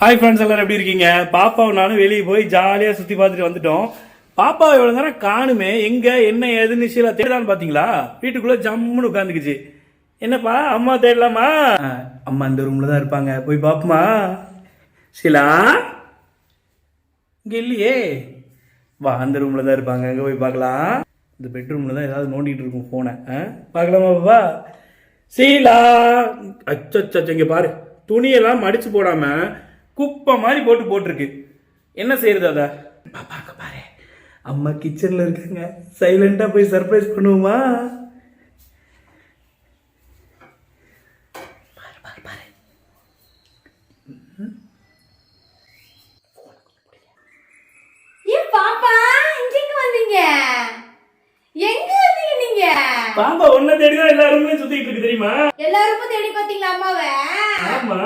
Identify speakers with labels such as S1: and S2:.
S1: Hi friends எல்லாரும் எப்படி இருக்கீங்க? பாப்பாவும் நானும் வெளியே போய் ஜாலியாக சுற்றி பார்த்துட்டு வந்துட்டோம். பாப்பா இவ்வளோ நேரம் காணுமே எங்கே என்ன ஏதுன்னு சீலா தேடலான்னு பார்த்தீங்களா வீட்டுக்குள்ளே ஜம்முன்னு உட்காந்துக்குச்சு என்னப்பா அம்மா தேடலாமா? அம்மா இந்த ரூமில் தான் இருப்பாங்க. போய் பாப்போமா? சீலா இங்கே இல்லையே. வா அந்த ரூமில் தான் இருப்பாங்க. அங்கே போய் பார்க்கலாம். இந்த பெட்ரூமில் தான் ஏதாவது நோண்டிகிட்டு இருக்கும் ஃபோனை பார்க்கலாமா பாப்பா? சீலா அச்சோ இங்கே பாரு. துணியெல்லாம் மடித்து போடாமல் குப்பை மாதிரி போட்டு போட்டிருக்கு. என்ன செய்யறது அத? பாப்பா அங்க பாரு. அம்மா கிச்சன்ல இருக்காங்க. சைலண்டா போய் சர்ப்ரைஸ் பண்ணுவோமா? பாரு பாரு பாரு.
S2: ஏன் பாப்பா இங்க வந்தீங்க? எங்க வந்தீங்க நீங்க?
S1: பாப்பா ஒன்ன தேடிதான் எல்லா ரூம்லயும் சுத்திட்டு இருக்கு தெரியுமா?
S2: எல்லாருக்கும் தேடி பாத்தீங்களா அம்மாவை?
S1: ஆமா.